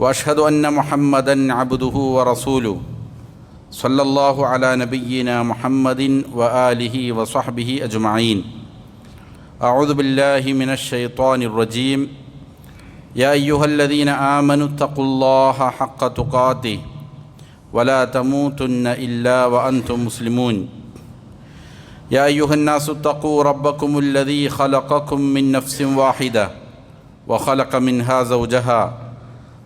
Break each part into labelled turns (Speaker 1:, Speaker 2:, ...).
Speaker 1: وأشهد أن محمدا عبده ورسوله صلى الله على نبينا محمد وآله وصحبه أجمعين. أعوذ بالله من الشيطان الرجيم. يا أيها الذين آمنوا اتقوا الله حق تقاته ولا تموتن إلا وأنتم مسلمون. يا أيها الناس اتقوا ربكم الذي خلقكم من نفس واحدة وخلق منها زوجها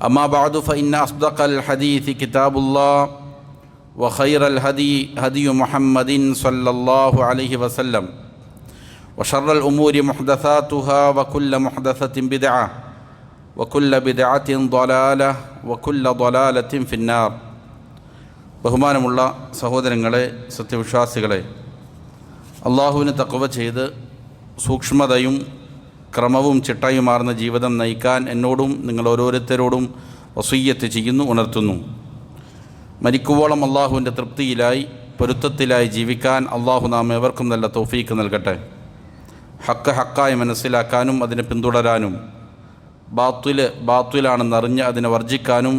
Speaker 1: أما بعد فإن أصدق الحديث كتاب الله وخير الهدي هدي محمد صلى الله عليه وسلم وشر الأمور محدثاتها وكل محدثة بدعة وكل بدعة ضلالة وكل ضلالة في النار ബഹുമാനമുള്ള സഹോദരങ്ങളെ സത്യവിശ്വാസികളെ അള്ളാഹുവിന് തക്കവ ചെയ്ത് സൂക്ഷ്മതയും ക്രമവും ചിട്ടയുമാർന്ന ജീവിതം നയിക്കാൻ എന്നോടും നിങ്ങൾ ഓരോരുത്തരോടും വസൂയ്യത്ത് ചെയ്യുന്നു ഉണർത്തുന്നു. മരിക്കുവോളം അള്ളാഹുവിന്റെ തൃപ്തിയിലായി പൊരുത്തത്തിലായി ജീവിക്കാൻ അള്ളാഹു നാം ഏവർക്കും നല്ല തോഫീക്ക് നൽകട്ടെ. ഹക്ക് ഹക്കായി മനസ്സിലാക്കാനും അതിനെ പിന്തുടരാനും ബാത്തുൽ ബാത്തുലാണെന്നറിഞ്ഞ് അതിനെ വർജിക്കാനും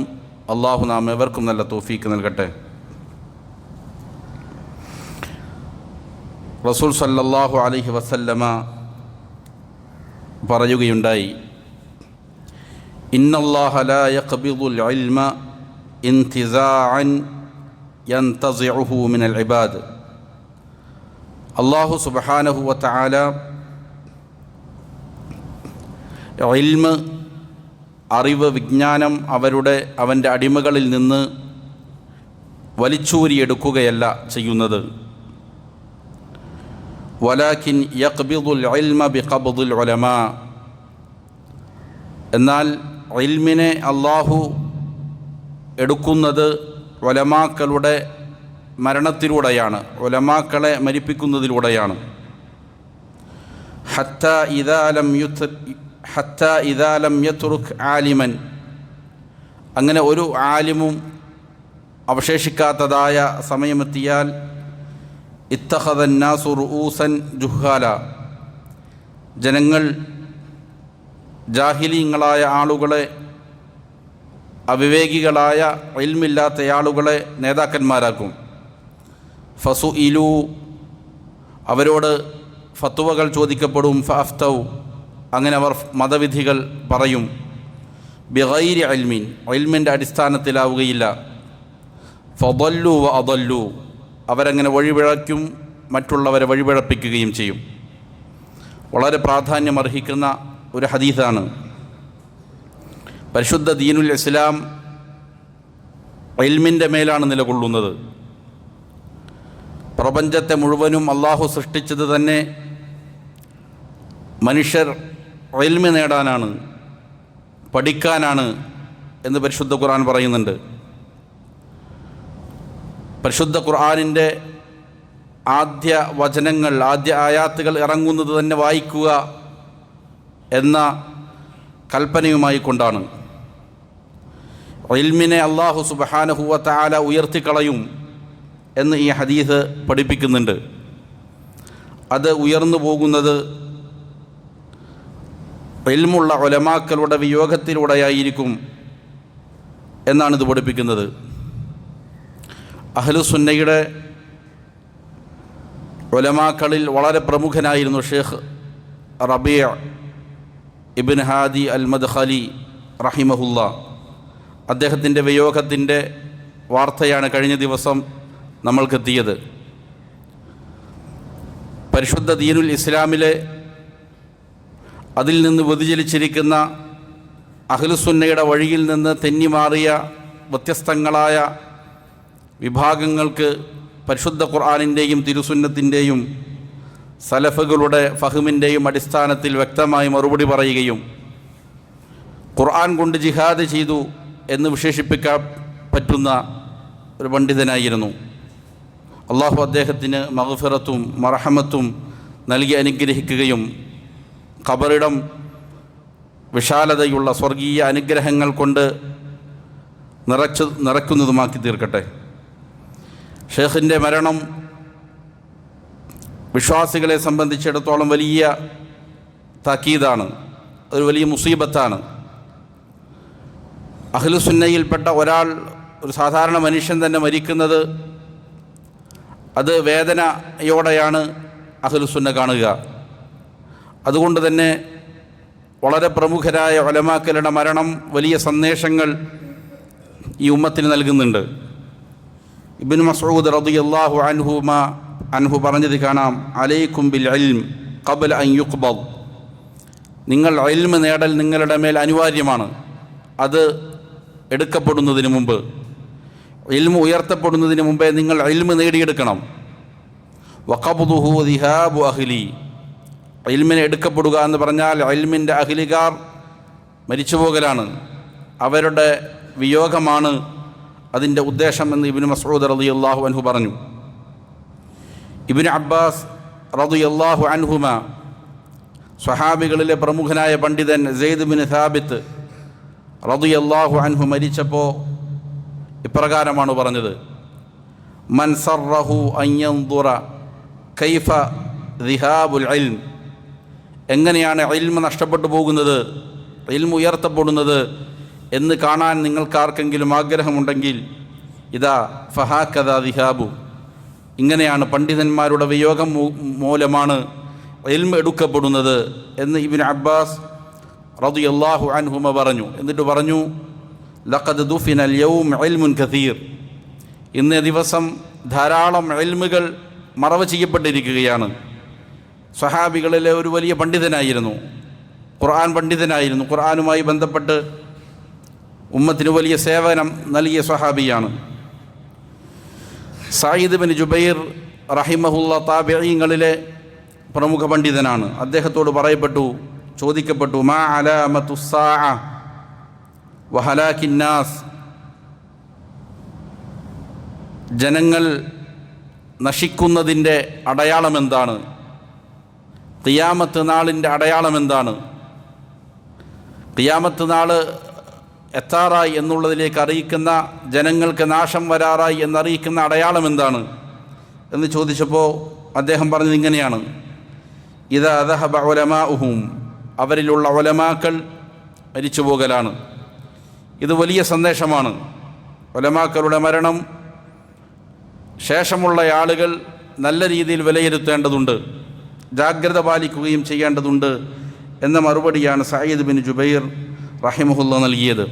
Speaker 1: അള്ളാഹു നാം ഏവർക്കും നല്ല തോഫീക്ക് നൽകട്ടെ. റസൂൽ സല്ലല്ലാഹു അലൈഹി വസല്ലമ പറയുകയുണ്ടായി. അള്ളാഹു ഇൽമ് അറിവ് വിജ്ഞാനം അവരുടെ അവന്റെ അടിമകളിൽ നിന്ന് വലിച്ചൂരിയെടുക്കുകയല്ല ചെയ്യുന്നത്. വലാക്കിൻ യഖ്ബിദുൽ ഇൽമ ബിഖബ്ദുൽ ഉലമ. എന്നാൽ ഇൽമിനെ അള്ളാഹു എടുക്കുന്നത് ഒലമാക്കളുടെ മരണത്തിലൂടെയാണ് ഒലമാക്കളെ മരിപ്പിക്കുന്നതിലൂടെയാണ്. ഹത്ത ഇദാലം യുത്ത് ഹത്ത ഇദാലം യത്തുറുഖ് ആലിമൻ. അങ്ങനെ ഒരു ആലിമും അവശേഷിക്കാത്തതായ സമയമെത്തിയാൽ ഇത്തഹദന്നാസു റുഊസൻ ജുഹാല ജനങ്ങൾ ജാഹിലീങ്ങളായ ആളുകളെ അവിവേകികളായ ഇൽമില്ലാത്ത ആളുകളെ നേതാക്കന്മാരാക്കും. ഫസു ഇലു അവരോട് ഫത്തുവകൾ ചോദിക്കപ്പെടും ഫഅഫ്തൗ അങ്ങനെ അവർ മതവിധികൾ പറയും. ബിഗൈരി അൽമീൻ അൽമിന്റെ അടിസ്ഥാനത്തിലാവുകയില്ല. ഫദല്ലു വ അദല്ലു അവരങ്ങനെ വഴിപിഴയ്ക്കും മറ്റുള്ളവരെ വഴിപിഴപ്പിക്കുകയും ചെയ്യും. വളരെ പ്രാധാന്യം അർഹിക്കുന്ന ഒരു ഹദീസാണ്. പരിശുദ്ധ ദീനുൽ ഇസ്ലാം ഇൽമിന്റെ മേലാണ് നിലകൊള്ളുന്നത്. പ്രപഞ്ചത്തെ മുഴുവനും അള്ളാഹു സൃഷ്ടിച്ചത് തന്നെ മനുഷ്യർ റെയിൽമി നേടാനാണ് പഠിക്കാനാണ് എന്ന് പരിശുദ്ധ ഖുർആൻ പറയുന്നുണ്ട്. പരിശുദ്ധ ഖുർആാനിന്റെ ആദ്യ വചനങ്ങൾ ആദ്യ ആയാത്തുകൾ ഇറങ്ങുന്നത് തന്നെ വായിക്കുക എന്ന കൽപ്പനയുമായി കൊണ്ടാണ്. ഇൽമിനെ അള്ളാഹു സുബഹാനഹുവ താല ഉയർത്തിക്കളയും എന്ന് ഈ ഹദീസ് പഠിപ്പിക്കുന്നുണ്ട്. അത് ഉയർന്നു പോകുന്നത് ഇൽമുള്ള ഒലമാക്കളുടെ വിയോഗത്തിലൂടെയായിരിക്കും എന്നാണ് ഇത് പഠിപ്പിക്കുന്നത്. അഹ്ലുസുന്നയുടെ ഒലമാക്കളിൽ വളരെ പ്രമുഖനായിരുന്നു ഷേഖ് റബിയ ഇബിൻ ഹാദി അൽ മദ്ഖലി റഹിമഹുല്ല. അദ്ദേഹത്തിന്റെ വിയോഗത്തിന്റെ വാർത്തയാണ് കഴിഞ്ഞ ദിവസം നമ്മൾക്കെത്തിയത്. പരിശുദ്ധ ദീനുൽ ഇസ്ലാമിലെ അതിൽ നിന്ന് വ്യതിചലിച്ചിരിക്കുന്ന അഖിലുസുന്നയുടെ വഴിയിൽ നിന്ന് തെന്നിമാറിയ വ്യത്യസ്തങ്ങളായ വിഭാഗങ്ങൾക്ക് പരിശുദ്ധ ഖുർആാനിന്റെയും തിരുസുന്നത്തിന്റെയും സലഫുകളുടെ ഫഹമിന്റെയും അടിസ്ഥാനത്തിൽ വ്യക്തമായി മറുപടി പറയുകയും ഖുർആൻ കൊണ്ട് ജിഹാദ് ചെയ്തു എന്ന് വിശേഷിപ്പിക്കാൻ പറ്റുന്ന ഒരു പണ്ഡിതനായിരുന്നു. അള്ളാഹു അദ്ദേഹത്തിന് മഹഫിറത്തും മറഹമത്തും നൽകി അനുഗ്രഹിക്കുകയും ഖബറിടം വിശാലതയുള്ള സ്വർഗീയ അനുഗ്രഹങ്ങൾ കൊണ്ട് നിറച്ചു നിറയ്ക്കുന്നതുമാക്കി തീർക്കട്ടെ. ഷേഖിന്റെ മരണം വിശ്വാസികളെ സംബന്ധിച്ചിടത്തോളം വലിയ താക്കീതാണ്. ഒരു വലിയ മുസീബത്താണ്. അഖിലുസുന്നയിൽപ്പെട്ട ഒരാൾ ഒരു സാധാരണ മനുഷ്യൻ തന്നെ മരിക്കുന്നത് അത് വേദനയോടെയാണ് അഖിലുസുന്ന കാണുക. അതുകൊണ്ട് തന്നെ വളരെ പ്രമുഖരായ ഒലമാക്കലുടെ മരണം വലിയ സന്ദേശങ്ങൾ ഈ ഉമ്മത്തിന് നൽകുന്നുണ്ട്. ഇബിൻ മസൂദ് റളിയല്ലാഹു അൻഹുമ അൻഹു പറഞ്ഞത് കാണാം. അലൈക്കും ബിൽ ഇൽം കബൽ അൻ നിങ്ങൾ ഇൽമ് നേടൽ നിങ്ങളുടെ മേൽ അനിവാര്യമാണ്. അത് എടുക്കപ്പെടുന്നതിന് മുമ്പ്. ഇൽമ് ഉയർത്തപ്പെടുന്നതിന് മുമ്പേ നിങ്ങൾ ഇൽമ് നേടിയെടുക്കണം. വഖബ്ദുഹു ദിഹാബു അഹ്ലി. ഇൽമിനെ എടുക്കപ്പെടുക എന്ന് പറഞ്ഞാൽ ഇൽമിന്റെ അഖിലികാർ മരിച്ചുപോകലാണ്. അവരുടെ വിയോഗമാണ് അതിന്റെ ഉദ്ദേശം എന്ന് ഇബിന് മസൂദ് റതി അള്ളാഹു അൻഹു പറഞ്ഞു. ഇബിന് അബ്ബാസ് റതു അള്ളാഹു അൻഹുമ സ്വഹാബികളിലെ പ്രമുഖനായ പണ്ഡിതൻ സെയ്ദ് ബിൻ സാബിത്ത് റതു അള്ളാഹു അൻഹു മരിച്ചപ്പോൾ ഇപ്രകാരമാണ് പറഞ്ഞത്. മൻ സർറഹു അയ്യന്തുറ കൈഫ ദിഹാബുൽ അൽം എങ്ങനെയാണ് ഇൽമ നഷ്ടപ്പെട്ടു പോകുന്നത്? ഇൽമ ഉയർത്തപ്പെടുന്നത്? എന്ന് കാണാൻ നിങ്ങൾക്കാർക്കെങ്കിലും ആഗ്രഹമുണ്ടെങ്കിൽ ഇതാ ഫഹാക്കഥ ദിഹാബു. ഇങ്ങനെയാണ് പണ്ഡിതന്മാരുടെ വിയോഗം മൂലമാണ് എൽമ എടുക്കപ്പെടുന്നത് എന്ന് ഇബിൻ അബ്ബാസ് റതു അള്ളാഹു അൻഹുമ പറഞ്ഞു. എന്നിട്ട് പറഞ്ഞു ലഖദ് ദുഫിൻ അൽ യൗം ഇൽമുൻ കഥീർ ഇന്നേ ദിവസം ധാരാളം എൽമുകൾ മറവ് ചെയ്യപ്പെട്ടിരിക്കുകയാണ്. സഹാബികളിലെ ഒരു വലിയ പണ്ഡിതനായിരുന്നു. ഖുർആൻ പണ്ഡിതനായിരുന്നു. ഖുർആനുമായി ബന്ധപ്പെട്ട് ഉമ്മത്തിന് വലിയ സേവനം നൽകിയ സ്വഹാബിയാണ്. സായിദ് ബിൻ ജുബൈർ റഹിമഹുല്ല താബിങ്ങളിലെ പ്രമുഖ പണ്ഡിതനാണ്. അദ്ദേഹത്തോട് പറയപ്പെട്ടു ചോദിക്കപ്പെട്ടു മാ അലാമത്തു വഹലാഖിന്നാസ് ജനങ്ങൾ നശിക്കുന്നതിന്റെ അടയാളം എന്താണ്? തിയാമത്ത് നാളിന്റെ അടയാളം എന്താണ്? തിയാമത്ത് നാൾ എത്താറായി എന്നുള്ളതിലേക്ക് അറിയിക്കുന്ന ജനങ്ങൾക്ക് നാശം വരാറായി എന്നറിയിക്കുന്ന അടയാളം എന്താണ്? എന്ന് ചോദിച്ചപ്പോൾ അദ്ദേഹം പറഞ്ഞത് ഇങ്ങനെയാണ്. ഇത് അദഹബ ഒലമാ ഉഹും അവരിലുള്ള ഒലമാക്കൾ മരിച്ചു പോകലാണ്. ഇത് വലിയ സന്ദേശമാണ്. ഒലമാക്കളുടെ മരണം ശേഷമുള്ള ആളുകൾ നല്ല രീതിയിൽ വിലയിരുത്തേണ്ടതുണ്ട് ജാഗ്രത പാലിക്കുകയും ചെയ്യേണ്ടതുണ്ട് എന്ന മറുപടിയാണ് സയ്യിദ് ബിൻ ജുബൈർ റഹിമഹുല്ല നൽകിയത്.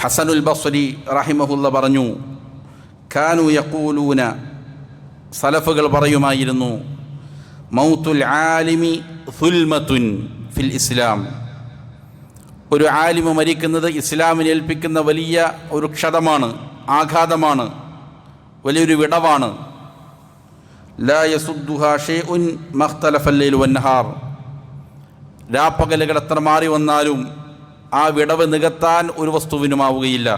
Speaker 1: ഹസനുൽ ബസ്രി റഹിമഹുല്ല പറഞ്ഞു ഖാനു യക്കൂലൂന സലഫുകൾ പറയുമായിരുന്നു മൗത്തുൽ ആലിമി സുൽമത്തുൻ ഫിൽ ഇസ്ലാം ഒരു ആലിമ മരിക്കുന്നത് ഇസ്ലാമിനെ ഏൽപ്പിക്കുന്ന വലിയ ഒരു ക്ഷതമാണ് ആഘാതമാണ് വലിയൊരു വിടവാണ്. ലാ യസുദ്ദുഹ ഷെയ്ഉൻ മഖ്തലഫല്ലൈൽ വന്നഹാർ രാപ്പകലുകൾ എത്ര മാറി വന്നാലും ആ വിടവ് നികത്താൻ ഒരു വസ്തുവിനുമാവുകയില്ല.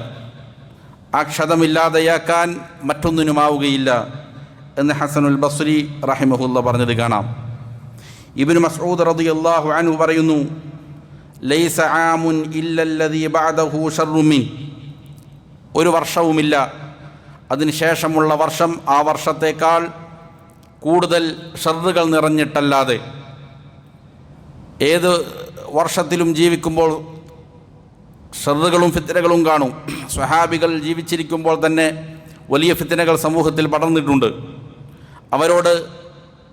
Speaker 1: ആ ക്ഷതമില്ലാതെയാക്കാൻ മറ്റൊന്നിനുമാവുകയില്ല എന്ന് ഹസനുൽ ബസ്രി റഹിമഹുല്ല പറഞ്ഞത് കാണാം. ഇബിൻ മസ്ഊദ് റളിയല്ലാഹു അൻഹു പറയുന്നു ലൈസ ആമുൻ ഇല്ലല്ലതി ബാദഹു ഒരു വർഷവുമില്ല. അതിനുശേഷമുള്ള വർഷം ആ വർഷത്തേക്കാൾ കൂടുതൽ ഷർറുകൾ നിറഞ്ഞിട്ടല്ലാതെ. ഏത് വർഷത്തിലും ജീവിക്കുമ്പോൾ ഷർറുകളും ഫിത്തനകളും കാണും. സ്വഹാബികൾ ജീവിച്ചിരിക്കുമ്പോൾ തന്നെ വലിയ ഫിത്തനകൾ സമൂഹത്തിൽ പടർന്നിട്ടുണ്ട്. അവരോട്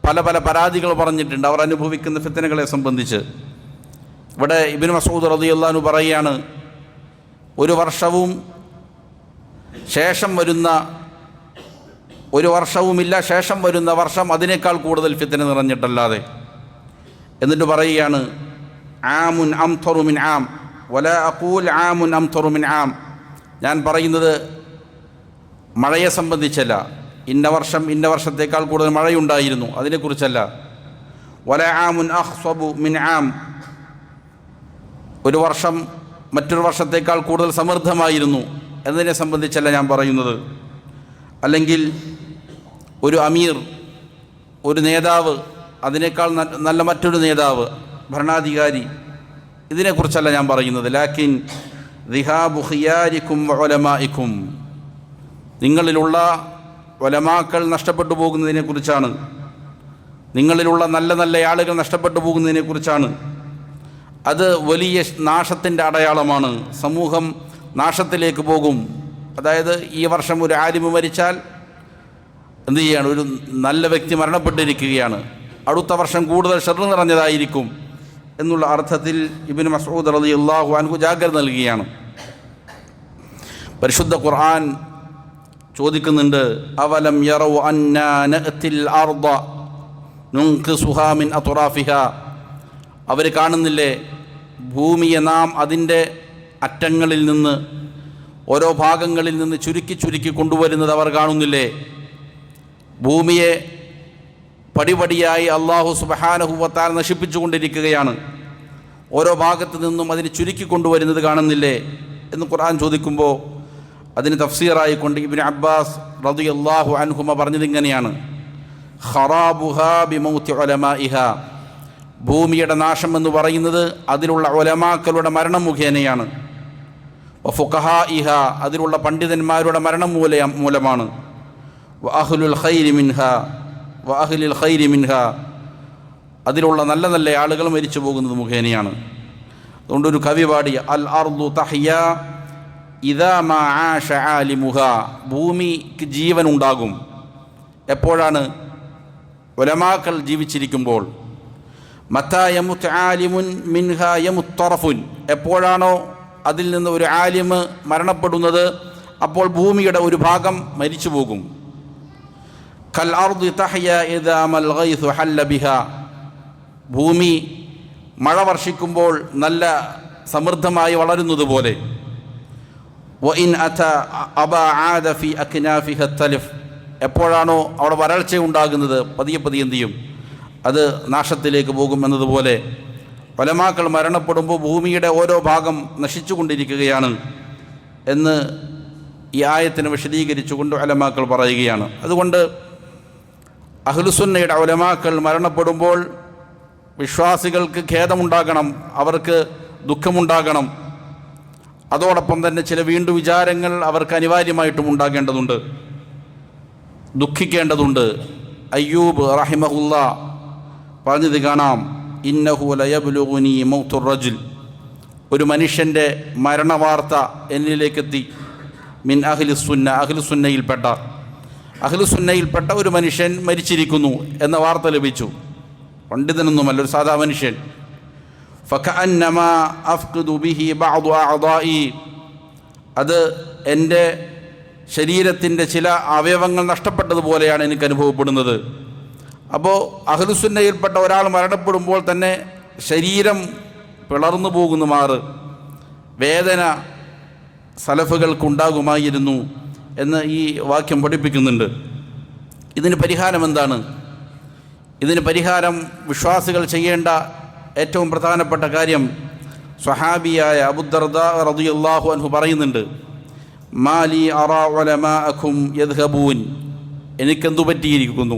Speaker 1: പല പല പരാതികൾ പറഞ്ഞിട്ടുണ്ട്. അവർ അനുഭവിക്കുന്ന ഫിത്തനകളെ സംബന്ധിച്ച്. ഇവിടെ ഇബിൻ മസൂദ് റളിയല്ലാഹു പറയുകയാണ് ഒരു വർഷവും ശേഷം വരുന്ന ഒരു വർഷവുമില്ല ശേഷം വരുന്ന വർഷം അതിനേക്കാൾ കൂടുതൽ ഫിത്തന നിറഞ്ഞിട്ടല്ലാതെ. എന്നിട്ട് പറയുകയാണ് ആമുൻ അം തൊറുമിൻ ആം. വല അക്കൂൽ ആമുൻ അം മിൻ ആം. ഞാൻ പറയുന്നത് മഴയെ സംബന്ധിച്ചല്ല. ഇന്ന വർഷം ഇന്ന വർഷത്തേക്കാൾ കൂടുതൽ മഴയുണ്ടായിരുന്നു. അതിനെക്കുറിച്ചല്ല. വല ആമുൻ അഹ്സബു മിൻ ആം. ഒരു വർഷം മറ്റൊരു വർഷത്തേക്കാൾ കൂടുതൽ സമൃദ്ധമായിരുന്നു എന്നതിനെ സംബന്ധിച്ചല്ല ഞാൻ പറയുന്നത്. അല്ലെങ്കിൽ ഒരു അമീർ ഒരു നേതാവ് അതിനേക്കാൾ നല്ല മറ്റൊരു നേതാവ് ഭരണാധികാരി ഇതിനെക്കുറിച്ചല്ല ഞാൻ പറയുന്നത്. ലാക്കിൻ ദിഹാബു ഖിയാരിക്കും ഒലമായിക്കും നിങ്ങളിലുള്ള ഒലമാക്കൾ നഷ്ടപ്പെട്ടു പോകുന്നതിനെക്കുറിച്ചാണ്. നിങ്ങളിലുള്ള നല്ല നല്ല ആളുകൾ നഷ്ടപ്പെട്ടു പോകുന്നതിനെക്കുറിച്ചാണ്. അത് വലിയ നാശത്തിന്റെ അടയാളമാണ്. സമൂഹം നാശത്തിലേക്ക് പോകും. അതായത് ഈ വർഷം ഒരു ആലിമ് മരിച്ചാൽ എന്ത് ചെയ്യാണ്? ഒരു നല്ല വ്യക്തി മരണപ്പെട്ടിരിക്കുകയാണ്. അടുത്ത വർഷം കൂടുതൽ ഷെറ് നിറഞ്ഞതായിരിക്കും. എന്നുള്ള അർത്ഥത്തിൽ ഇബിൻ മസൂദ് അലി അള്ളാഹു അൻഹു ജാഗ്രത നൽകുകയാണ്. പരിശുദ്ധ ഖുർആൻ ചോദിക്കുന്നുണ്ട് അവലം യറൗ അന്നാ നഅ്തിൽ അർദ അവർ കാണുന്നില്ലേ ഭൂമിയെ നാം അതിന്റെ അറ്റങ്ങളിൽ നിന്ന് ഓരോ ഭാഗങ്ങളിൽ നിന്ന് ചുരുക്കി ചുരുക്കി കൊണ്ടുവരുന്നത് അവർ കാണുന്നില്ലേ? ഭൂമിയെ പടിപടിയായി അള്ളാഹു സുബഹാനഹുവത്താൽ നശിപ്പിച്ചുകൊണ്ടിരിക്കുകയാണ്. ഓരോ ഭാഗത്തു നിന്നും അതിനെ ചുരുക്കി കൊണ്ടുവരുന്നത് കാണുന്നില്ലേ എന്ന് ഖുർആൻ ചോദിക്കുമ്പോൾ അതിന് തഫ്സീറായി കൊണ്ട് ഇബിൻ അബ്ബാസ് റതി അള്ളാഹു അൻഹുമ പറഞ്ഞത് ഇങ്ങനെയാണ്. ഭൂമിയുടെ നാശം എന്ന് പറയുന്നത് അതിലുള്ള ഒലമാക്കളുടെ മരണം മുഖേനയാണ്. ഇഹ അതിലുള്ള പണ്ഡിതന്മാരുടെ മരണം മൂല മൂലമാണ്. അഹ്ലുൽ ഖൈരി മിൻഹ. വഅഹ്ലിൽ ഖൈരി മിൻഹ. അതിലുള്ള നല്ല നല്ല ആളുകൾ മരിച്ചു പോകുന്നത് മുഖേനയാണ്. അതുകൊണ്ട് ഒരു കവി പാടി അൽ അർദു തഹ്യ ആലിമുഹ. ഭൂമിക്ക് ജീവൻ ഉണ്ടാകും. എപ്പോഴാണ്? ഒലമാക്കൾ ജീവിച്ചിരിക്കുമ്പോൾ. മത്താ യമുത്ത് ആലിമുൻ മിൻഹ എപ്പോഴാണോ അതിൽ നിന്ന് ഒരു ആലിമ് മരണപ്പെടുന്നത് അപ്പോൾ ഭൂമിയുടെ ഒരു ഭാഗം മരിച്ചു പോകും. കൽ അർദ് തഹ്യ ഇദാ മൽ ഗൈഥു ഹല്ല ബിഹ. ഭൂമി മഴ വർഷിക്കുമ്പോൾ നല്ല സമൃദ്ധമായി വളരുന്നത് പോലെ വഇൻ അത അബ ആദ ഫി അക്നാഫിഹ തലിഫ്. എപ്പോഴാണോ അവിടെ വരൾച്ച ഉണ്ടാകുന്നത് പതിയെ പതിയെ എന്ത് ചെയ്യും? അത് നാശത്തിലേക്ക് പോകും എന്നതുപോലെ. പലമാക്കൾ മരണപ്പെടുമ്പോൾ ഭൂമിയുടെ ഓരോ ഭാഗം നശിച്ചുകൊണ്ടിരിക്കുകയാണ് എന്ന് ഈ ആയത്തിന് വിശദീകരിച്ചുകൊണ്ട് അലമാക്കൾ പറയുകയാണ്. അതുകൊണ്ട് അഹ്ലുസുന്നയുടെ ഉലമാക്കൾ മരണപ്പെടുമ്പോൾ വിശ്വാസികൾക്ക് ഖേദമുണ്ടാകണം അവർക്ക് ദുഃഖമുണ്ടാകണം. അതോടൊപ്പം തന്നെ ചില വീണ്ടു വിചാരങ്ങൾ അവർക്ക് അനിവാര്യമായിട്ടും ഉണ്ടാകേണ്ടതുണ്ട്. ദുഃഖിക്കേണ്ടതുണ്ട്. അയ്യൂബ് റഹിമഹുല്ല പറഞ്ഞത് കാണാം. ഇന്നഹു ലയബുലുനി മൗത്തുർ റജുൽ. ഒരു മനുഷ്യന്റെ മരണവാർത്ത എന്നിലേക്കെത്തി. മിൻ അഖിലുസുന്ന അഖിലുസുന്നയിൽപ്പെട്ട അഖിലുസുന്നയിൽപ്പെട്ട ഒരു മനുഷ്യൻ മരിച്ചിരിക്കുന്നു എന്ന വാർത്ത ലഭിച്ചു. പണ്ഡിതനൊന്നുമല്ല ഒരു സാധാ മനുഷ്യൻ. അത് എന്റെ ശരീരത്തിന്റെ ചില അവയവങ്ങൾ നഷ്ടപ്പെട്ടതുപോലെയാണ് എനിക്ക് അനുഭവപ്പെടുന്നത്. അപ്പോൾ അഹ്ലുസുന്നയിൽപ്പെട്ട ഒരാൾ മരണപ്പെടുമ്പോൾ തന്നെ ശരീരം പിളർന്നു പോകുന്നു മാറ് വേദന സലഫുകൾക്കുണ്ടാകുമായിരുന്നു. എന്ന് ഈ വാക്യം പഠിപ്പിക്കുന്നുണ്ട്. ഇതിന് പരിഹാരം എന്താണ്? ഇതിന് പരിഹാരം വിശ്വാസികൾ ചെയ്യേണ്ട ഏറ്റവും പ്രധാനപ്പെട്ട കാര്യം സ്വഹാബിയായ അബുദർദ റളിയല്ലാഹു അൻഹു പറയുന്നുണ്ട് മാലി അറാഖും യദ്ഹബൂൻ. എനിക്കെന്തു പറ്റിയിരിക്കുന്നു?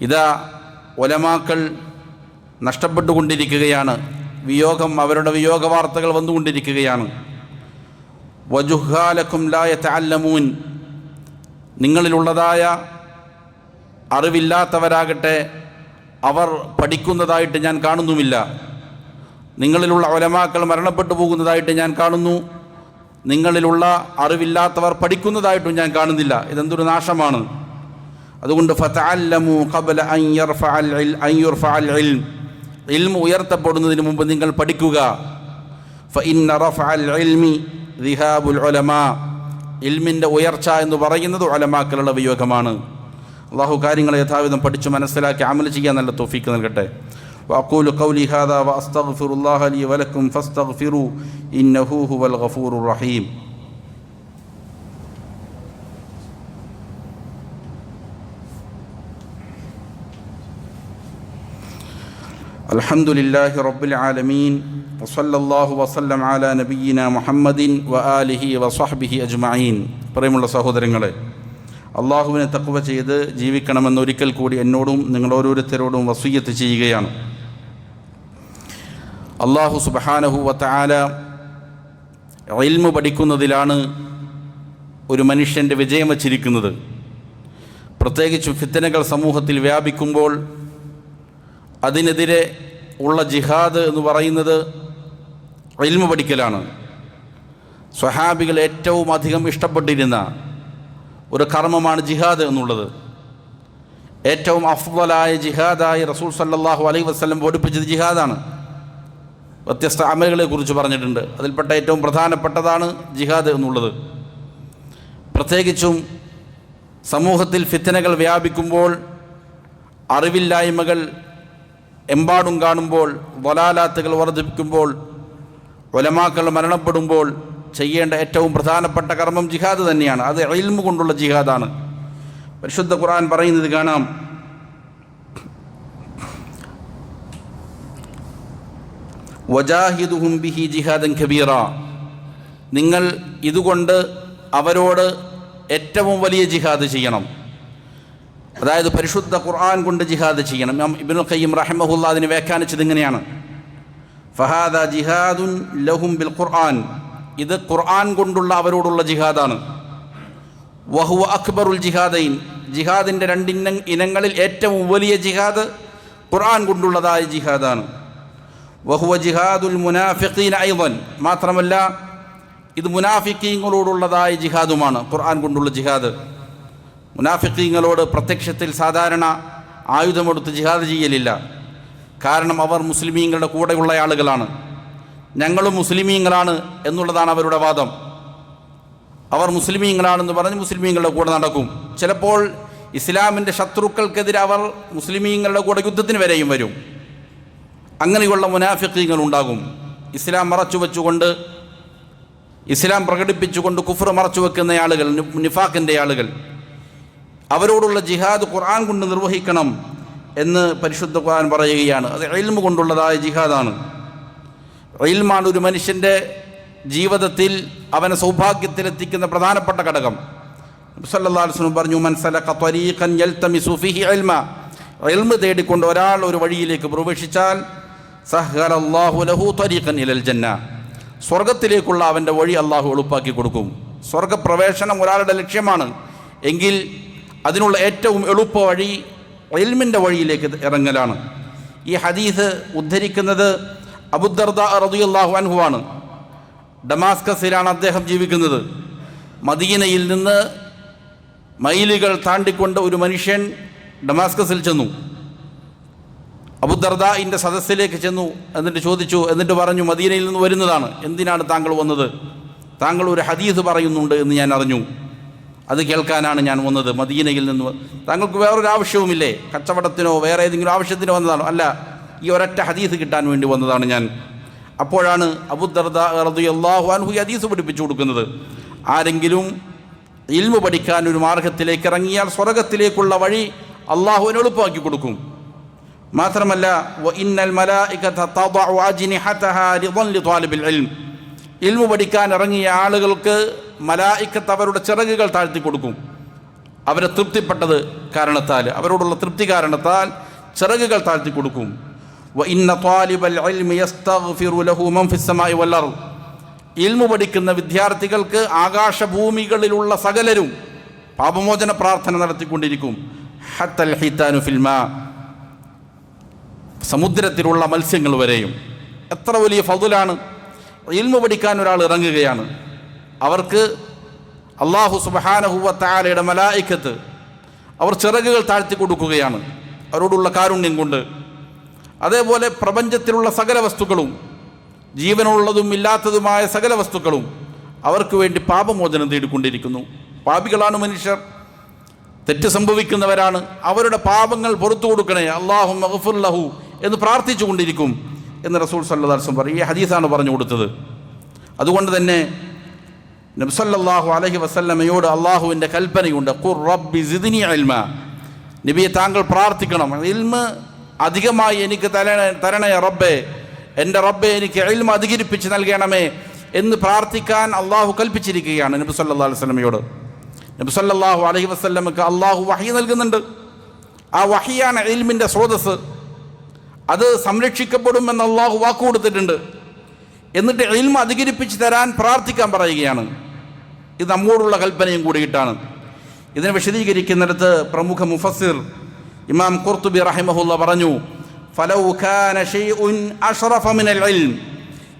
Speaker 1: ഇതാ ഒലമാക്കൾ നഷ്ടപ്പെട്ടുകൊണ്ടിരിക്കുകയാണ്. വിയോഗം അവരുടെ വിയോഗ വാർത്തകൾ വന്നുകൊണ്ടിരിക്കുകയാണ്. വജുഹാലക്കും ലായ തല്ലമൂൻ നിങ്ങളിലുള്ളതായ അറിവില്ലാത്തവരാകട്ടെ അവർ പഠിക്കുന്നതായിട്ട് ഞാൻ കാണുന്നുമില്ല. നിങ്ങളിലുള്ള ഒലമാക്കൾ മരണപ്പെട്ടു പോകുന്നതായിട്ട് ഞാൻ കാണുന്നു. നിങ്ങളിലുള്ള അറിവില്ലാത്തവർ പഠിക്കുന്നതായിട്ടും ഞാൻ കാണുന്നില്ല. ഇതെന്തൊരു നാശമാണ്. അതുകൊണ്ട് ഫതഅല്ലമു ഖബല അൻ യർഫഅൽ ഉയർത്തപ്പെടുന്നതിന് മുമ്പ് നിങ്ങൾ പഠിക്കുക. ഫഇന്ന റഫഅൽ ഇൽമി ദിഹാബുൽ ഉലമാ ഇൽമിൻ്റെ ഉയർച്ച എന്ന് പറയുന്നത് ഉലമാക്കളുടെ വിയോഗമാണ് അള്ളാഹു കാര്യങ്ങളെ യഥാവിധം പഠിച്ചു മനസ്സിലാക്കി അമൽ ചെയ്യാൻ നല്ല തോഫീക്ക് നൽകട്ടെ وأقول قولي هذا وأستغفر الله لي ولكم فاستغفروا إنه هو الغفور الرحيم الحمد لله رب العالمين وصلى الله وسلم على نبينا محمد وآله وصحبه أجمعين പ്രിയമുള്ള സഹോദരങ്ങളെ അള്ളാഹുവിനെ തക്കുവ ചെയ്ത് ജീവിക്കണമെന്ന് ഒരിക്കൽ കൂടി എന്നോടും നിങ്ങൾ ഓരോരുത്തരോടും വസൂയത്ത് ചെയ്യുകയാണ് അള്ളാഹു സുബഹാനഹു വത്താല ഇൽമു പഠിക്കുന്നതിലാണ് ഒരു മനുഷ്യൻ്റെ വിജയം വച്ചിരിക്കുന്നത് പ്രത്യേകിച്ചും ഫിത്തനകൾ സമൂഹത്തിൽ വ്യാപിക്കുമ്പോൾ അതിനെതിരെ ഉള്ള ജിഹാദ് എന്ന് പറയുന്നത് റിൽമ പഠിക്കലാണ്. സ്വഹാബികൾ ഏറ്റവും അധികം ഇഷ്ടപ്പെട്ടിരുന്ന ഒരു കർമ്മമാണ് ജിഹാദ് എന്നുള്ളത്. ഏറ്റവും അഫ്വലായ ജിഹാദായി റസൂൽ സല്ലാഹു അലൈഹി വസ്ലം പഠിപ്പിച്ചത് ജിഹാദാണ്. വ്യത്യസ്ത അമലുകളെ കുറിച്ച് പറഞ്ഞിട്ടുണ്ട്. അതിൽപ്പെട്ട ഏറ്റവും പ്രധാനപ്പെട്ടതാണ് ജിഹാദ് എന്നുള്ളത്. പ്രത്യേകിച്ചും സമൂഹത്തിൽ ഫിത്തനകൾ വ്യാപിക്കുമ്പോൾ അറിവില്ലായ്മകൾ എമ്പാടും കാണുമ്പോൾ വലാലാത്തുകൾ വർദ്ധിപ്പിക്കുമ്പോൾ ഒലമാക്കൾ മരണപ്പെടുമ്പോൾ ചെയ്യേണ്ട ഏറ്റവും പ്രധാനപ്പെട്ട കർമ്മം ജിഹാദ് തന്നെയാണ്. അത് എൽമു കൊണ്ടുള്ള ജിഹാദാണ്. പരിശുദ്ധ ഖുർആൻ പറയുന്നത് കാണാം. വജാഹിദുഹും ബിഹി ജിഹാദൻ ഖബീറ നിങ്ങൾ ഇതുകൊണ്ട് അവരോട് ഏറ്റവും വലിയ ജിഹാദ് ചെയ്യണം. അതായത് പരിശുദ്ധ ഖുർആൻ കൊണ്ട് ജിഹാദ് ചെയ്യണം. ഇബ്നുൽ ഖയ്യിം റഹിമഹുല്ല അതിനെ വ്യാഖ്യാനിച്ചത് ഇങ്ങനെയാണ്. ഫഹാദ ജിഹാദുൻ ലഹും ബിൽ ഖുർആൻ. ഇത് ഖുർആൻ കൊണ്ടുള്ള അവരോടുള്ള ജിഹാദാണ്. വഹുവ അക്ബറുൽ ജിഹാദൈൻ. ജിഹാദിന്റെ രണ്ട് ഇന ഇനങ്ങളിൽ ഏറ്റവും വലിയ ജിഹാദ് ഖുർആൻ കൊണ്ടുള്ളതായ ജിഹാദാണ്. വഹുവ ജിഹാദുൽ മുനാഫിഖീൻ ഐവൻ മാത്രമല്ല ഇത് മുനാഫിക്കീങ്ങളോടുള്ളതായ ജിഹാദുമാണ് ഖുർആൻ കൊണ്ടുള്ള ജിഹാദ്. മുനാഫിക്കീങ്ങളോട് പ്രത്യക്ഷത്തിൽ സാധാരണ ആയുധമെടുത്ത് ജിഹാദ് ചെയ്യലില്ല. കാരണം അവർ മുസ്ലിമീങ്ങളുടെ കൂടെയുള്ള ആളുകളാണ്. ഞങ്ങളും മുസ്ലിമീങ്ങളാണ് എന്നുള്ളതാണ് അവരുടെ വാദം. അവർ മുസ്ലിമീങ്ങളാണെന്ന് പറഞ്ഞ് മുസ്ലിമീങ്ങളുടെ കൂടെ നടക്കും. ചിലപ്പോൾ ഇസ്ലാമിന്റെ ശത്രുക്കൾക്കെതിരെ അവർ മുസ്ലിമീങ്ങളുടെ കൂടെ യുദ്ധത്തിന് വരെയും വരും. അങ്ങനെയുള്ള മുനാഫിക്കീങ്ങൾ ഉണ്ടാകും. ഇസ്ലാം മറച്ചു വെച്ചുകൊണ്ട് ഇസ്ലാം പ്രകടിപ്പിച്ചുകൊണ്ട് കുഫർ മറച്ചു വെക്കുന്ന ആളുകൾ നിഫാഖിന്റെ ആളുകൾ. അവരോടുള്ള ജിഹാദ് ഖുർആൻ കൊണ്ട് നിർവഹിക്കണം എന്ന് പരിശുദ്ധ ഖുർആൻ പറയുകയാണ്. അത് എൽമ കൊണ്ടുള്ളതായ ജിഹാദാണ്. ഇൽമാണ് ഒരു മനുഷ്യന്റെ ജീവിതത്തിൽ അവനെ സൗഭാഗ്യത്തിലെത്തിക്കുന്ന പ്രധാനപ്പെട്ട ഘടകം. സല്ലാസ്ലും പറഞ്ഞു തേടിക്കൊണ്ട് ഒരാൾ ഒരു വഴിയിലേക്ക് പ്രവേശിച്ചാൽ സ്വർഗത്തിലേക്കുള്ള അവന്റെ വഴി അള്ളാഹു എളുപ്പാക്കി കൊടുക്കും. സ്വർഗപ്രവേശനം ഒരാളുടെ ലക്ഷ്യമാണ്. എങ്കിൽ അതിനുള്ള ഏറ്റവും എളുപ്പ വഴി എൽമിന്റെ വഴിയിലേക്ക് ഇറങ്ങലാണ്. ഈ ഹദീസ് ഉദ്ധരിക്കുന്നത് അബുദർദ റദിയുള്ളാഹു അൻഹുവാണ്. ഡമാസ്കസിലാണ് അദ്ദേഹം ജീവിക്കുന്നത്. മദീനയിൽ നിന്ന് മൈലുകൾ താണ്ടിക്കൊണ്ട് ഒരു മനുഷ്യൻ ഡമാസ്കസിൽ ചെന്നു. അബുദർദായിന്റെ സദസ്സിലേക്ക് ചെന്നു എന്നിട്ട് ചോദിച്ചു എന്നിട്ട് പറഞ്ഞു മദീനയിൽ നിന്ന് വരുന്നതാണ്. എന്തിനാണ് താങ്കൾ വന്നത്? താങ്കൾ ഒരു ഹദീസ് പറയുന്നുണ്ട് എന്ന് ഞാൻ അറിഞ്ഞു. അത് കേൾക്കാനാണ് ഞാൻ വന്നത് മദീനയിൽ നിന്ന്. താങ്കൾക്ക് വേറൊരു ആവശ്യവുമില്ലേ? കച്ചവടത്തിനോ വേറെ ഏതെങ്കിലും ആവശ്യത്തിനോ വന്നതാണോ? അല്ല ഈ ഒരൊറ്റ ഹദീസ് കിട്ടാൻ വേണ്ടി വന്നതാണ് ഞാൻ. അപ്പോഴാണ് അബുദർദ അള്ളാഹു അൻഹു ഈ ഹദീസ് പഠിപ്പിച്ചു കൊടുക്കുന്നത്. ആരെങ്കിലും ഇൽമു പഠിക്കാൻ ഒരു മാർഗത്തിലേക്ക് ഇറങ്ങിയാൽ സ്വർഗത്തിലേക്കുള്ള വഴി അള്ളാഹുവിന് എളുപ്പമാക്കി കൊടുക്കും. മാത്രമല്ല ഇൽമു പഠിക്കാൻ ഇറങ്ങിയ ആളുകൾക്ക് മലായിക്കത്ത് അവരുടെ ചിറകുകൾ താഴ്ത്തി കൊടുക്കും. അവരെ തൃപ്തിപ്പെട്ടത് കാരണത്താൽ അവരോടുള്ള തൃപ്തി കാരണത്താൽ ചിറകുകൾ താഴ്ത്തി കൊടുക്കും. ഇൽമു പഠിക്കുന്ന വിദ്യാർത്ഥികൾക്ക് ആകാശഭൂമികളിലുള്ള സകലരും പാപമോചന പ്രാർത്ഥന നടത്തിക്കൊണ്ടിരിക്കും. ഹത്തൽ ഹിത്താനു ഫിൽമ സമുദ്രത്തിലുള്ള മത്സ്യങ്ങൾ വരെയും. എത്ര വലിയ ഫതുലാണ് ഇൽമു പഠിക്കാൻ ഒരാൾ ഇറങ്ങുകയാണ്. അവർക്ക് അള്ളാഹു സുബഹാനഹുവ താലയുടെ മലായിക്കത്ത് അവർ ചിറകുകൾ താഴ്ത്തി കൊടുക്കുകയാണ്. അവരോടുള്ള കാരുണ്യം കൊണ്ട്. അതേപോലെ പ്രപഞ്ചത്തിലുള്ള സകല വസ്തുക്കളും ജീവനുള്ളതും ഇല്ലാത്തതുമായ സകല വസ്തുക്കളും അവർക്ക് വേണ്ടി പാപമോചനം തേടിക്കൊണ്ടിരിക്കുന്നു. പാപികളാണ് മനുഷ്യർ. തെറ്റ് സംഭവിക്കുന്നവരാണ്. അവരുടെ പാപങ്ങൾ പുറത്തു കൊടുക്കണേ. അള്ളാഹു മഹഫുല്ലഹു എന്ന് പ്രാർത്ഥിച്ചു കൊണ്ടിരിക്കും എന്ന് റസൂൽ സല്ലാസ്വം പറയും. ഈ ഹദീസാണ് പറഞ്ഞു കൊടുത്തത്. അതുകൊണ്ട് തന്നെ നബ്സല്ലാഹു അലഹി വസല്ലമയോട് അള്ളാഹുവിന്റെ കൽപ്പനയുണ്ട് ഖുർ റബ്ബി സിദിനി അൽമ നബിയെ താങ്കൾ പ്രാർത്ഥിക്കണം. ഇൽമ് അധികമായി എനിക്ക് തരണ തരണേ റബ്ബേ. എന്റെ റബ്ബെ എനിക്ക് ഇൽമ അധികരിപ്പിച്ച് നൽകണമേ എന്ന് പ്രാർത്ഥിക്കാൻ അള്ളാഹു കൽപ്പിച്ചിരിക്കുകയാണ് നബി സല്ലാ അലൈഹി വസല്ലമയോട്. നബി സല്ലല്ലാഹു അലൈഹി വസല്ലമക്ക് അള്ളാഹു വഹി നൽകുന്നുണ്ട്. ആ വഹിയാണ് ഇൽമിന്റെ സ്രോതസ് അത് സംരക്ഷിക്കപ്പെടുമെന്ന് അള്ളാഹു വാക്ക് കൊടുത്തിട്ടുണ്ട് എന്നിട്ട് ഇൽമ അധികരിപ്പിച്ച് തരാൻ പ്രാർത്ഥിക്കാൻ പറയുകയാണ്. ഇത് നമ്മോടുള്ള കൽപ്പനയും കൂടിയിട്ടാണ്. ഇതിനെ വിശദീകരിക്കുന്നിടത്ത് പ്രമുഖ മുഫസിർ ഇമാം ഖുർത്തുബി റഹിമഹുല്ല പറഞ്ഞു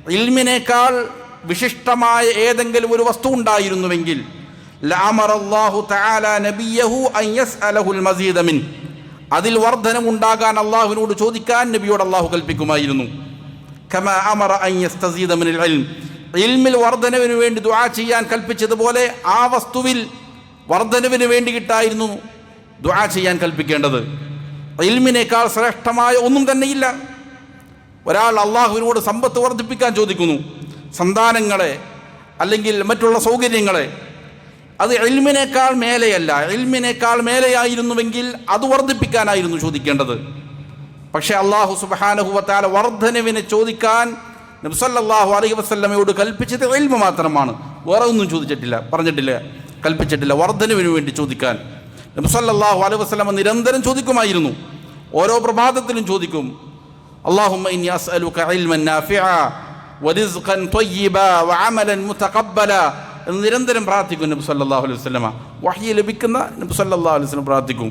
Speaker 1: ഇൽമിനേക്കാൾ വിശിഷ്ടമായ ഏതെങ്കിലും ഒരു വസ്തു ഉണ്ടായിരുന്നുവെങ്കിൽ അതിൽ വർധനം ഉണ്ടാകാൻ അള്ളാഹുവിനോട് ചോദിക്കാൻ നബിയോട് അള്ളാഹു കൽപ്പിക്കുമായിരുന്നു. കമ അമറ അൻ യസ്തസീദ മിനൽ ഇൽം. ഇൽമിൽ വർധനവിന് വേണ്ടി ദുആ ചെയ്യാൻ കൽപ്പിച്ചതുപോലെ ആ വസ്തുവിൽ വർധനവിന് വേണ്ടിയിട്ടായിരുന്നു ദുആ ചെയ്യാൻ കൽപ്പിക്കേണ്ടത്. ഇൽമിനേക്കാൾ ശ്രേഷ്ഠമായ ഒന്നും തന്നെയില്ല. ഒരാൾ അള്ളാഹുവിനോട് സമ്പത്ത് വർദ്ധിപ്പിക്കാൻ ചോദിക്കുന്നു. സന്താനങ്ങളെ അല്ലെങ്കിൽ മറ്റുള്ള സൗകര്യങ്ങളെ. അത് എൽമിനേക്കാൾ മേലെയല്ല. എൽമിനേക്കാൾ മേലെയായിരുന്നുവെങ്കിൽ അത് വർദ്ധിപ്പിക്കാനായിരുന്നു ചോദിക്കേണ്ടത്. പക്ഷേ അള്ളാഹു സുബാനഹുവത്താല വർധനവിനെ ചോദിക്കാൻ നബ്സല്ലാഹു അലൈഹി വസ്ല്ലമയോട് കൽപ്പിച്ചത് എൽമ മാത്രമാണ് വേറെ ഒന്നും ചോദിച്ചിട്ടില്ല പറഞ്ഞിട്ടില്ല കൽപ്പിച്ചിട്ടില്ല വർധനവിന് വേണ്ടി ചോദിക്കാൻ നബ്സല്ലാഹു അലൈഹി വസ്ലമ നിരന്തരം ചോദിക്കുമായിരുന്നു ഓരോ പ്രഭാതത്തിലും ചോദിക്കും اللهم إني أسألك علما نافعا ورزقا طيبا وعملا متقبلا എന്ന് നിരന്തരം പ്രാർത്ഥിക്കും നബി സല്ലല്ലാഹു അലൈഹി വസല്ലമ വഹ്യ ലഭിക്കുന്ന നബി സല്ലല്ലാഹു അലൈഹി വസല്ലം പ്രാർത്ഥിക്കും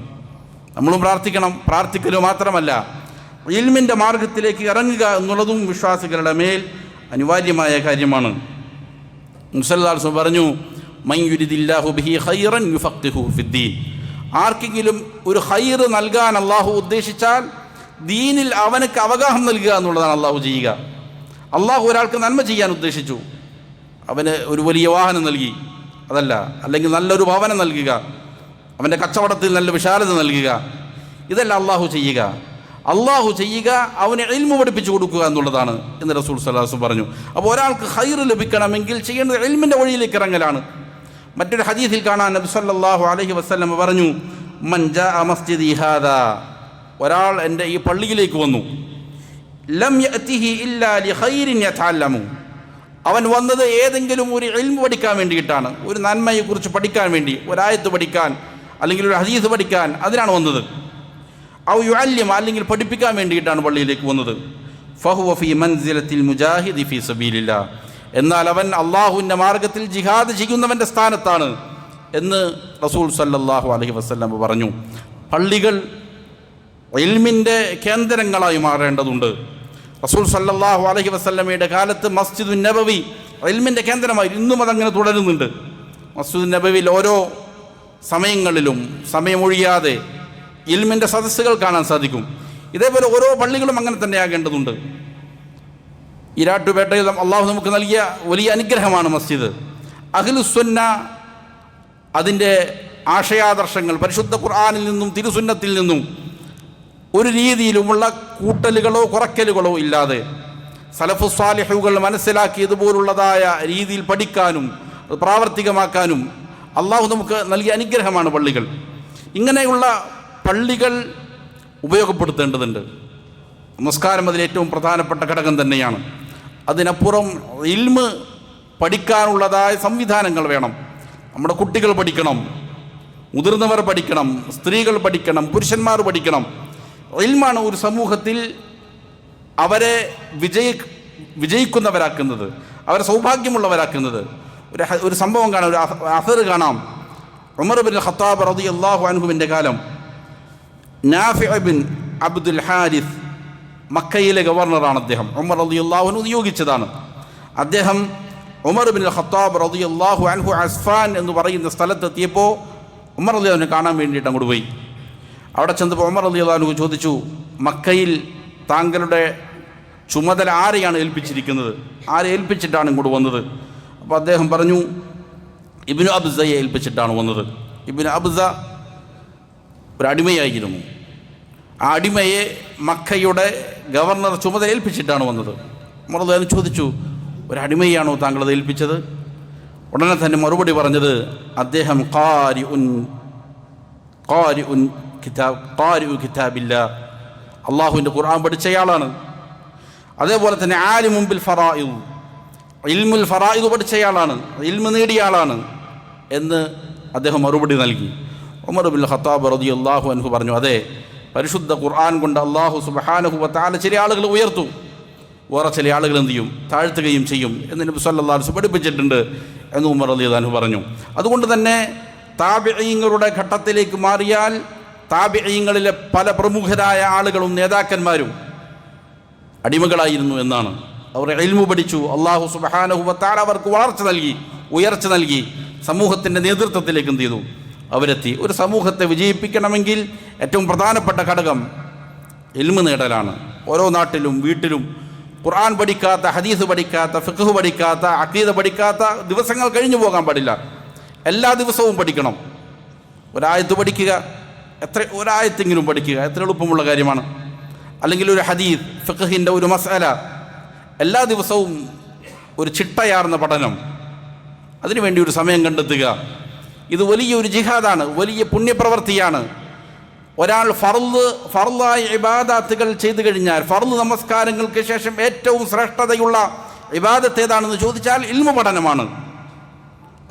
Speaker 1: നമ്മളും പ്രാർത്ഥിക്കണം പ്രാർത്ഥിക്കൽ മാത്രമല്ല ഇൽമിന്റെ മാർഗത്തിലേക്ക് ഇറങ്ങുക എന്നുള്ളതും വിശ്വാസികളുടെ മേൽ അനിവാര്യമായ കാര്യമാണ്. മുസല്ലാസ് പറഞ്ഞു ഫിദ്ദീൻ ആർക്കെങ്കിലും ഒരു ഖൈർ നൽകാൻ അള്ളാഹു ഉദ്ദേശിച്ചാൽ ദീനിൽ അവനക്ക് അവഗാഹം നൽകുക എന്നുള്ളതാണ് അള്ളാഹു ചെയ്യുക. അള്ളാഹു ഒരാൾക്ക് നന്മ ചെയ്യാൻ ഉദ്ദേശിച്ചു. അവന് ഒരു വലിയ വാഹനം നൽകി. അതല്ല അല്ലെങ്കിൽ നല്ലൊരു ഭവനം നൽകുക. അവന്റെ കച്ചവടത്തിൽ നല്ല വിശാലത നൽകുക. ഇതല്ല അള്ളാഹു ചെയ്യുക. അള്ളാഹു ചെയ്യുക അവന് എൽമു പഠിപ്പിച്ചു കൊടുക്കുക എന്നുള്ളതാണ് എന്ന് റസൂൽ സലാഹു പറഞ്ഞു. അപ്പോൾ ഒരാൾക്ക് ഹൈർ ലഭിക്കണമെങ്കിൽ ചെയ്യേണ്ടത് എൽമിന്റെ വഴിയിലേക്ക് ഇറങ്ങലാണ്. മറ്റൊരു ഹദീസിൽ കാണാൻ നബി സല്ലാഹു അലഹി വസല്ലം പറഞ്ഞു മൻ മസ്ജിദ് മസ്ജിദി ഹാദാ ഒരാൾ എന്റെ ഈ പള്ളിയിലേക്ക് വന്നു. ലം യതഅല്ലമു. അവൻ വന്നത് ഏതെങ്കിലും ഒരു എൽമു പഠിക്കാൻ വേണ്ടിയിട്ടാണ്. ഒരു നന്മയെക്കുറിച്ച് പഠിക്കാൻ വേണ്ടി ഒരായത്ത് പഠിക്കാൻ അല്ലെങ്കിൽ ഒരു ഹദീസ് പഠിക്കാൻ അതിനാണ് വന്നത്. ഔ അല്ലെങ്കിൽ പഠിപ്പിക്കാൻ വേണ്ടിയിട്ടാണ് പള്ളിയിലേക്ക് വന്നത് ഫഹുവ ഫി മൻസിലത്തിൽ മുജാഹിദി ഫി സബീലില്ല. എന്നാൽ അവൻ അള്ളാഹുവിന്റെ മാർഗത്തിൽ ജിഹാദ് ചെയ്യുന്നവന്റെ സ്ഥാനത്താണ് എന്ന് റസൂൽ സല്ലാഹു അലഹി വസല്ലം പറഞ്ഞു. പള്ളികൾ ഇൽമിന്റെ കേന്ദ്രങ്ങളായി മാറേണ്ടതുണ്ട്. റസൂൽ സല്ലാഹു അലഹി വസല്ലമയുടെ കാലത്ത് മസ്ജിദുൻ നബവി ഇൽമിന്റെ കേന്ദ്രമായി ഇന്നും അതങ്ങനെ തുടരുന്നുണ്ട്. മസ്ജിദുൻ നബവിയിൽ ഓരോ സമയങ്ങളിലും സമയമൊഴിയാതെ ഇൽമിന്റെ സദസ്സുകൾ കാണാൻ സാധിക്കും. ഇതേപോലെ ഓരോ പള്ളികളും അങ്ങനെ തന്നെ ആകേണ്ടതുണ്ട് ഇരാട്ടുപേട്ടയിൽ അള്ളാഹു നമുക്ക് നൽകിയ വലിയ അനുഗ്രഹമാണ് മസ്ജിദ്. അഖിലുസുന്ന അതിന്റെ ആശയാദർശങ്ങൾ പരിശുദ്ധ ഖുർആാനിൽ നിന്നും തിരുസുന്നത്തിൽ നിന്നും ഒരു രീതിയിലുമുള്ള കൂട്ടലുകളോ കുറയ്ക്കലുകളോ ഇല്ലാതെ സലഫുസ്വാലിഹുകൾ മനസ്സിലാക്കിയതുപോലുള്ളതായ രീതിയിൽ പഠിക്കാനും പ്രാവർത്തികമാക്കാനും അള്ളാഹു നമുക്ക് നൽകിയ അനുഗ്രഹമാണ് പള്ളികൾ. ഇങ്ങനെയുള്ള പള്ളികൾ ഉപയോഗപ്പെടുത്തേണ്ടതുണ്ട്. നമസ്കാരം അതിൽ ഏറ്റവും പ്രധാനപ്പെട്ട ഘടകം തന്നെയാണ്. അതിനപ്പുറം ഇൽമ് പഠിക്കാനുള്ളതായ സംവിധാനങ്ങൾ വേണം. നമ്മുടെ കുട്ടികൾ പഠിക്കണം മുതിർന്നവർ പഠിക്കണം സ്ത്രീകൾ പഠിക്കണം പുരുഷന്മാർ പഠിക്കണം. ഇൽമാണ് ഒരു സമൂഹത്തിൽ അവരെ വിജയ വിജയിക്കുന്നവരാക്കുന്നത് അവരെ സൗഭാഗ്യമുള്ളവരാക്കുന്നത്. ഒരു ഒരു സംഭവം കാണാം ഒരു അസർ കാണാം. ഉമർ ബിൻ ഖത്താബ് റതി അള്ളാഹു അനുഹുവിന്റെ കാലം നാഫി ബിൻ അബ്ദുൽ ഹാരിഫ് മക്കയിലെ ഗവർണറാണ് അദ്ദേഹം. ഉമർ അലി അള്ളാഹുനു നിയോഗിച്ചതാണ്. അദ്ദേഹം ഉമർ ബിൻ ഖത്താബ് റതി അള്ളാഹു അൻഹു അസ്ഫാൻ എന്ന് പറയുന്ന സ്ഥലത്തെത്തിയപ്പോൾ ഉമർ അള്ളി കാണാൻ വേണ്ടിയിട്ട് അങ്ങോട്ട് പോയി. അവിടെ ചെന്നപ്പോൾ ഉമർ അലി അള്ളഹാനു ചോദിച്ചു മക്കയിൽ താങ്കളുടെ ചുമതല ആരെയാണ് ഏൽപ്പിച്ചിരിക്കുന്നത്? ആരെ ഏൽപ്പിച്ചിട്ടാണ് ഇങ്ങോട്ട് വന്നത്? അപ്പോൾ അദ്ദേഹം പറഞ്ഞു ഇബിനു അബ്സയെ ഏൽപ്പിച്ചിട്ടാണ് വന്നത്. ഇബിനു അബ്സ ഒരു അടിമയായിരുന്നു. ആ അടിമയെ മക്കയുടെ ഗവർണർ ചുമതല ഏൽപ്പിച്ചിട്ടാണ് വന്നത് മറുതാനും ചോദിച്ചു ഒരടിമയാണോ താങ്കളത് ഏൽപ്പിച്ചത്? ഉടനെ തന്നെ മറുപടി പറഞ്ഞത് അദ്ദേഹം കാരി ഉൻ കാരി ഉൻ കിതാബ് കാരി ഉ കിതാബില്ല. അള്ളാഹുവിന്റെ ഖുർആൻ പഠിച്ചയാളാണ് അതേപോലെ തന്നെ ആലി മുമ്പിൽ ഫറായു ഇൽമുൽ ഫറായു പഠിച്ചയാളാണ് ഇൽമ നേടിയ ആളാണ് എന്ന് അദ്ദേഹം മറുപടി നൽകി. ഉമർ ബിൻ ഖത്താബ് റതി അള്ളാഹു അൻഹു പറഞ്ഞു അതെ പരിശുദ്ധ ഖുർആൻ കൊണ്ട് അള്ളാഹു സുബാനഹു വത്താല ചില ആളുകൾ ഉയർത്തും. വേറെ ചില ആളുകൾ എന്ത് ചെയ്യും? താഴ്ത്തുകയും ചെയ്യും. എന്ന് നബി സല്ലാ വസല്ലം പഠിപ്പിച്ചിട്ടുണ്ട് എന്ന് ഉമർ അലി അള്ളാഹു പറഞ്ഞു. അതുകൊണ്ട് തന്നെ താബിഈങ്ങളുടെ ഘട്ടത്തിലേക്ക് മാറിയാൽ താബിഈങ്ങളിലെ പല പ്രമുഖരായ ആളുകളും നേതാക്കന്മാരും അടിമകളായിരുന്നു എന്നാണ്. അവർ എൽമു പഠിച്ചു അള്ളാഹു സുബഹാനഹു വത്താല അവർക്ക് വളർച്ച നൽകി ഉയർച്ച നൽകി സമൂഹത്തിന്റെ നേതൃത്വത്തിലേക്ക് എന്ത് ചെയ്തു? അവരെത്തി. ഒരു സമൂഹത്തെ വിജയിപ്പിക്കണമെങ്കിൽ ഏറ്റവും പ്രധാനപ്പെട്ട ഘടകം എൽമ് നേടലാണ്. ഓരോ നാട്ടിലും വീട്ടിലും ഖുർആൻ പഠിക്കാത്ത ഹദീസ് പഠിക്കാത്ത ഫിഖ് പഠിക്കാത്ത അക്കീത പഠിക്കാത്ത ദിവസങ്ങൾ കഴിഞ്ഞു പോകാൻ പാടില്ല. എല്ലാ ദിവസവും പഠിക്കണം. ഒരായത്ത് പഠിക്കുക എത്ര ഒരായത്തെങ്കിലും പഠിക്കുക എത്ര എളുപ്പമുള്ള കാര്യമാണ്. അല്ലെങ്കിൽ ഒരു ഹദീസ് ഫിഖിന്റെ ഒരു മസാല എല്ലാ ദിവസവും ഒരു ചിട്ടയാർന്ന പഠനം. അതിനുവേണ്ടി ഒരു സമയം കണ്ടെത്തുക. ഇത് വലിയൊരു ജിഹാദാണ് വലിയ പുണ്യപ്രവൃത്തിയാണ് ഒരാൾ ഫർൾ ഫർളായ ഇബാദാത്തുകൾ ചെയ്തു കഴിഞ്ഞാൽ ഫർൾ നമസ്കാരങ്ങൾക്ക് ശേഷം ഏറ്റവും ശ്രേഷ്ഠതയുള്ള ഇബാദത്ത് ഏതാണെന്ന് ചോദിച്ചാൽ ഇൽമ പഠനമാണ്.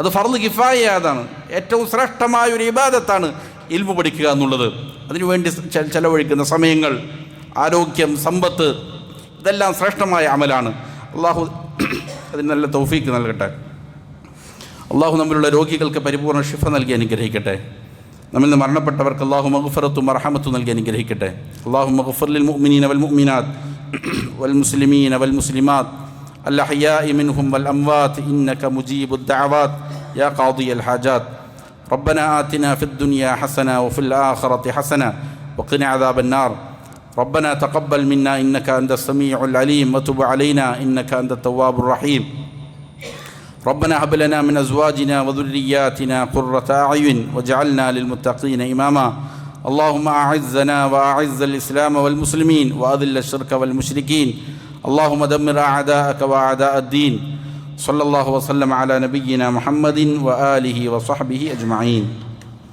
Speaker 1: അത് ഫർൾ കിഫായതാണ് ഏറ്റവും ശ്രേഷ്ഠമായ ഒരു ഇബാദത്താണ് ഇൽമു പഠിക്കുക എന്നുള്ളത്. അതിനുവേണ്ടി ചെലവഴിക്കുന്ന സമയങ്ങൾ ആരോഗ്യം സമ്പത്ത് ഇതെല്ലാം ശ്രേഷ്ഠമായ അമലാണ്. അള്ളാഹു അതിന് നല്ല തൗഫീക്ക് നൽകട്ടെ. അള്ളാഹു നമ്മളുടെ രോഗികൾക്ക് പരിപൂർണ്ണ ഷിഫ നൽകി അനുഗ്രഹിക്കട്ടെ നമ്മിൽ നിന്ന് മരണപ്പെട്ടവർക്ക് അള്ളാഹു മഗ്ഫറത്തും മർഹമത്തും നൽകി അനുഗ്രഹിക്കട്ടെ അള്ളാഹു മഗ്ഫർലിൽ മുഅ്മിനീന വൽ മുഅ്മിനാത്ത് വൽ മുസ്ലിമീന വൽ മുസ്ലിമാത്ത് الأحياء منهم والأموات إنك مجيب الدعوات يا قاضي الحاجات ربنا آتنا في الدنيا حسنة وفي الآخرة حسنة وقنا عذاب النار ربنا تقبل منا إنك أنت السميع العليم وتب علينا إنك أنت التواب الرحيم ربنا هب لنا من أزواجنا وذرياتنا قرة أعين واجعلنا للمتقين إماما. اللهم أعزنا وأعز الإسلام والمسلمين وأذل الشرك والمشركين. اللهم دمر أعداءك وأعداء الدين. صلى الله وسلم على نبينا محمد وآله وصحبه أجمعين.